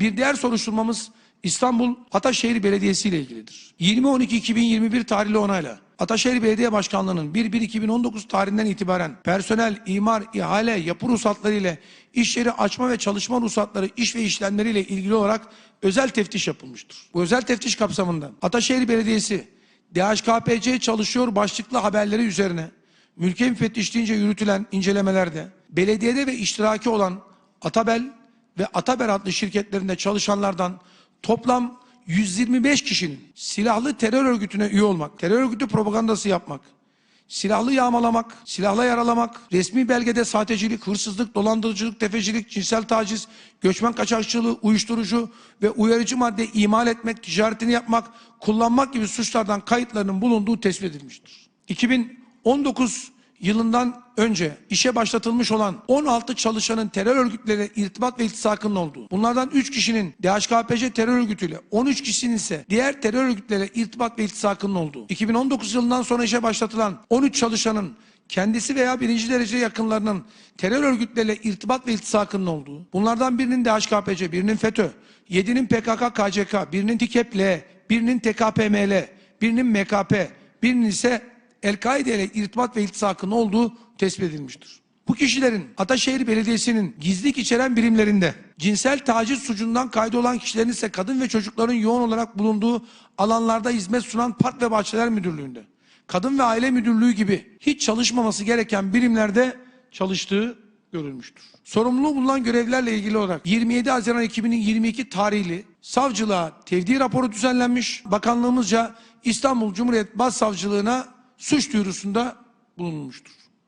Bir diğer soruşturmamız İstanbul Ataşehir Belediyesi ile ilgilidir. 20.12.2021 tarihli onayla Ataşehir Belediye Başkanlığı'nın 1.1.2019 tarihinden itibaren personel, imar, ihale, yapı ruhsatları ile iş yeri açma ve çalışma ruhsatları, iş ve işlemleriyle ilgili olarak özel teftiş yapılmıştır. Bu özel teftiş kapsamında Ataşehir Belediyesi DHKPC çalışıyor başlıklı haberleri üzerine mülkiye müfettişliğince yürütülen incelemelerde belediyede ve iştiraki olan Atabel ve Ataber adlı şirketlerinde çalışanlardan toplam 125 kişinin silahlı terör örgütüne üye olmak, terör örgütü propagandası yapmak, silahlı yağmalamak, silahla yaralamak, resmi belgede sahtecilik, hırsızlık, dolandırıcılık, tefecilik, cinsel taciz, göçmen kaçakçılığı, uyuşturucu ve uyarıcı madde imal etmek, ticaretini yapmak, kullanmak gibi suçlardan kayıtlarının bulunduğu tespit edilmiştir. 2019 yılından önce işe başlatılmış olan 16 çalışanın terör örgütleriyle irtibat ve iltisakının olduğu, bunlardan 3 kişinin DHKPC terör örgütüyle, 13 kişinin ise diğer terör örgütleriyle irtibat ve iltisakının olduğu, 2019 yılından sonra işe başlatılan 13 çalışanın kendisi veya birinci derece yakınlarının terör örgütleriyle irtibat ve iltisakının olduğu, bunlardan birinin DHKPC, birinin FETÖ, 7'nin PKK, KCK, birinin TİKEP-L, birinin TKPML, birinin MKP, birinin ise El-Kaide ile irtibat ve iltisakının olduğu tespit edilmiştir. Bu kişilerin Ataşehir Belediyesi'nin gizlilik içeren birimlerinde cinsel taciz suçundan kaydı olan kişilerin ise kadın ve çocukların yoğun olarak bulunduğu alanlarda hizmet sunan Park ve Bahçeler Müdürlüğü'nde, Kadın ve Aile Müdürlüğü gibi hiç çalışmaması gereken birimlerde çalıştığı görülmüştür. Sorumluluğu bulunan görevlerle ilgili olarak 27 Haziran 2022 tarihli savcılığa tevdi raporu düzenlenmiş. Bakanlığımızca İstanbul Cumhuriyet Başsavcılığına suç duyurusunda bulunmuştur.